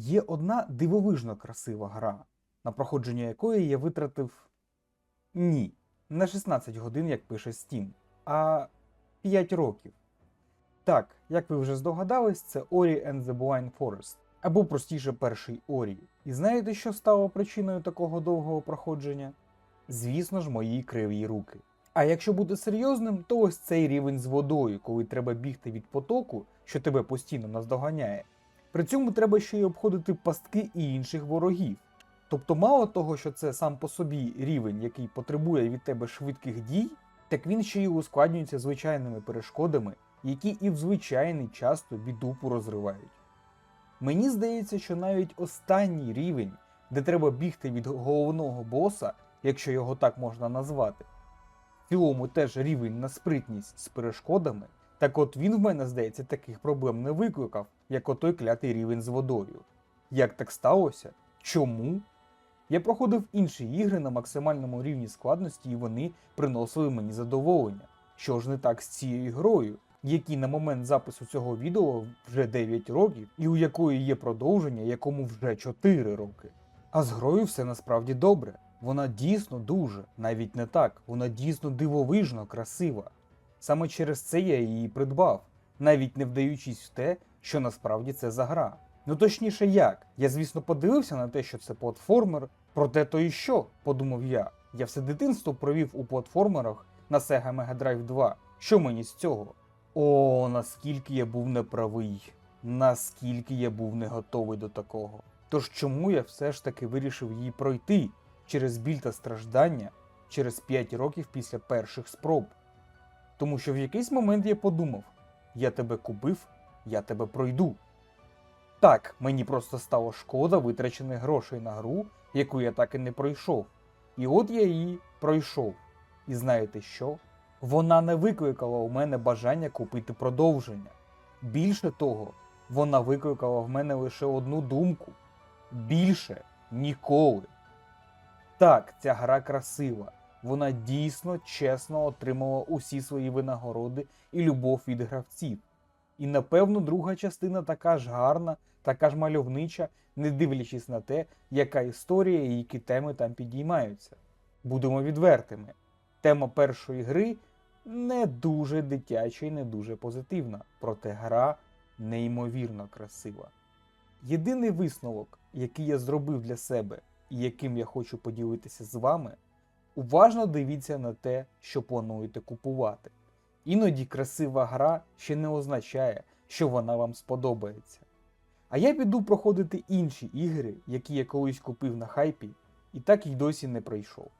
Є одна дивовижно красива гра, на проходження якої я витратив ні, не 16 годин, як пише Steam, а 5 років. Так, як ви вже здогадались, це Ori and the Blind Forest, або простіше перший Орі. І знаєте, що стало причиною такого довгого проходження? Звісно ж, мої криві руки. А якщо бути серйозним, то ось цей рівень з водою, коли треба бігти від потоку, що тебе постійно наздоганяє. При цьому треба ще й обходити пастки і інших ворогів. Тобто, мало того, що це сам по собі рівень, який потребує від тебе швидких дій, так він ще й ускладнюється звичайними перешкодами, які і в звичайний часто бідупу розривають. Мені здається, що навіть останній рівень, де треба бігти від головного боса, якщо його так можна назвати, в цілому теж рівень на спритність з перешкодами, так от він в мене, здається, таких проблем не викликав, як отой клятий рівень з водою. Як так сталося? Чому? Я проходив інші ігри на максимальному рівні складності, і вони приносили мені задоволення. Що ж не так з цією грою, якій на момент запису цього відео вже 9 років, і у якої є продовження, якому вже 4 роки. А з грою все насправді добре. Вона дійсно дуже, навіть не так, вона дійсно дивовижно красива. Саме через це я її придбав, навіть не вдаючись в те, що насправді це за гра. Ну точніше як, я звісно подивився на те, що це платформер, проте то і що, подумав я. Я все дитинство провів у платформерах на Sega Mega Drive 2. Що мені з цього? О, наскільки я був неправий, наскільки я був не готовий до такого. Тож чому я все ж таки вирішив її пройти через біль та страждання через 5 років після перших спроб? Тому що в якийсь момент я подумав: я тебе купив, я тебе пройду. Так, мені просто стало шкода витрачених грошей на гру, яку я так і не пройшов. І от я її пройшов. І знаєте що? Вона не викликала у мене бажання купити продовження. Більше того, вона викликала в мене лише одну думку: більше ніколи. Так, ця гра красива. Вона дійсно чесно отримала усі свої винагороди і любов від гравців. І напевно друга частина така ж гарна, така ж мальовнича, не дивлячись на те, яка історія і які теми там підіймаються. Будемо відвертими. Тема першої гри не дуже дитяча і не дуже позитивна, проте гра неймовірно красива. Єдиний висновок, який я зробив для себе і яким я хочу поділитися з вами, уважно дивіться на те, що плануєте купувати. Іноді красива гра ще не означає, що вона вам сподобається. А я піду проходити інші ігри, які я колись купив на хайпі, і так й досі не пройшов.